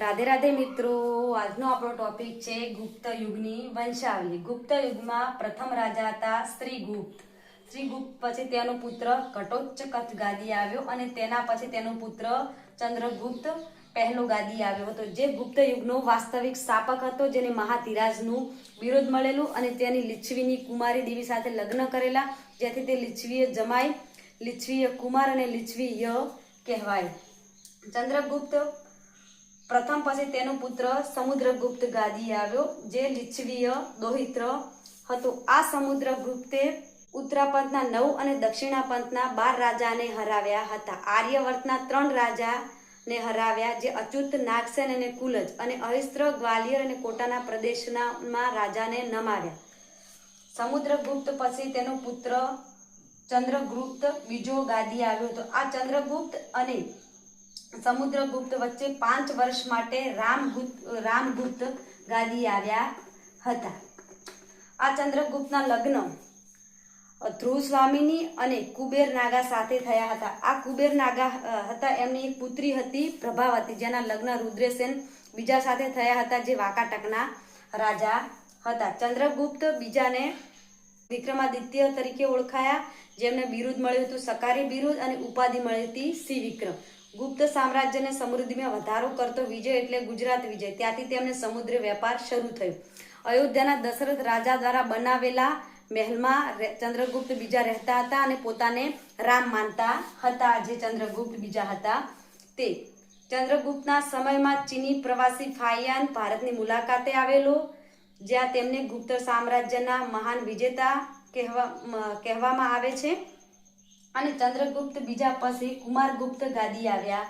રાધે રાધે મિત્રો, આજનો આપણો ટોપિક છે ગુપ્ત યુગની વંશાવલી. ગુપ્ત યુગમાં પ્રથમ રાજા હતા શ્રીગુપ્ત. શ્રીગુપ્ત પછી તેનો પુત્ર ઘટોત્કચ ગાદી આવ્યો અને તેના પછી તેનો પુત્ર ચંદ્રગુપ્ત પહેલો ગાદી આવ્યો હતો. જે ગુપ્ત યુગનો વાસ્તવિક સ્થાપક હતો, જેને મહાતિરાજનું વિરોધ મળેલું અને તેની લીછવીની કુમારી દેવી સાથે લગ્ન કરેલા, જેથી તે લીછવીએ જમાઈ લીછવીએ કુમાર અને લીછવીય કહેવાય. ચંદ્રગુપ્ત પ્રથમ પછી તેનો પુત્ર સમુદ્રગુપ્ત ગાદી આવ્યો, જે લિચ્છવીય દોહિત્ર હતો. આ સમુદ્રગુપ્તે ઉત્તરાપંથના નવ અને દક્ષિણાપંથના બાર રાજાને હરાવ્યા હતા. આર્યવર્તના ત્રણ રાજાને હરાવ્યા, જે અચ્યુત, નાગસેન અને કુલજ અને અહિસ્ત્ર, ગ્વાલિયર અને કોટાના પ્રદેશના રાજાને નમાવ્યા. સમુદ્રગુપ્ત પછી તેનો પુત્ર ચંદ્રગુપ્ત બીજો ગાદી આવ્યો હતો. આ ચંદ્રગુપ્ત અને સમુદ્રગુપ્ત વચ્ચે પાંચ વર્ષ માટે રામગુપ્ત રામગુપ્ત ગાદી આવ્યા હતા. આ ચંદ્રગુપ્તના લગ્ન ધ્રુવ સ્વામીની અને કુબેર નાગા સાથે થયા હતા. આ કુબેર નાગા હતા એમની એક પુત્રી હતી પ્રભાવતી જેના લગ્ન રુદ્રસેન બીજા સાથે થયા હતા, જે વાકાટકના રાજા હતા. ચંદ્રગુપ્ત બીજાને વિક્રમાદિત્ય તરીકે ઓળખાયા, જેમને બિરુદ મળ્યું હતું, સકારી બિરુદ અને ઉપાધિ મળી હતી સી વિક્રમ ગુપ્ત સામ્રાજ્યને સમૃદ્ધિમાં વધારો કરતો વિજય એટલે ગુજરાત વિજય. ત્યાંથી તેમને સમુદ્ર વેપાર શરૂ થયો. અયોધ્યાના દશરથ રાજા દ્વારા બનાવેલા મહેલમાં ચંદ્રગુપ્ત બીજા રહેતા હતા અને પોતાને રામ માનતા હતા જે ચંદ્રગુપ્ત બીજા હતા તે. ચંદ્રગુપ્તના સમયમાં ચીની પ્રવાસી ફાયાન ભારતની મુલાકાતે આવેલો, જ્યાં તેમને ગુપ્ત સામ્રાજ્યના મહાન વિજેતા કહેવા કહેવામાં આવે છે. અને ચંદ્રગુપ્ત બીજા પછી કુમારગુપ્ત ગાદી આવ્યા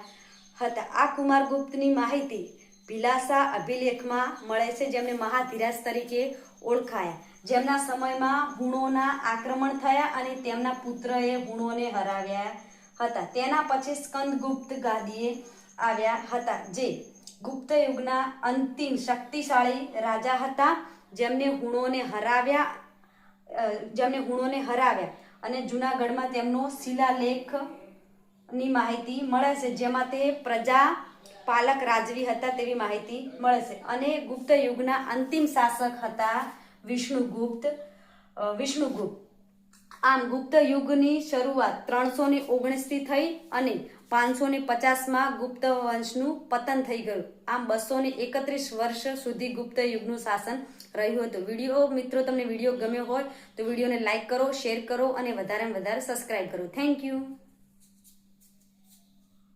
હતા. આ કુમારગુપ્તની માહિતી ભિલાસા અભિલેખમાં મળે છે, જેમને મહાધીરાજ તરીકે ઓળખાયા. જેમના સમયમાં હુણોના આક્રમણ થયા અને તેમના પુત્રએ હુણોને હરાવ્યા હતા. તેના પછી સ્કંદગુપ્ત ગાદીએ આવ્યા હતા, જે ગુપ્ત યુગના અંતિમ શક્તિશાળી રાજા હતા. જેમને હુણોને હરાવ્યા જેમને હુણોને હરાવ્યા. અને જૂનાગઢમાં તેમનો શિલાલેખની માહિતી મળે છે જેમાં તે પ્રજા પાલક રાજવી હતા તેવી માહિતી મળે છે અને ગુપ્ત યુગના અંતિમ શાસક હતા વિષ્ણુગુપ્ત વિષ્ણુગુપ્ત. આમ ગુપ્ત યુગની શરૂઆત ત્રણસો ને ઓગણીસથી થઈ અને પાંચસો ને પચાસમાં ગુપ્ત વંશનું પતન થઈ ગયું. આમ બસો ને એકત્રીસ વર્ષ સુધી ગુપ્ત યુગનું શાસન રહ્યું હતું. વીડિયો મિત્રો, તમને વીડિયો ગમ્યો હોય તો વિડીયોને લાઇક કરો, શેર કરો અને વધારે વધારે સબસ્ક્રાઈબ કરો. Thank you.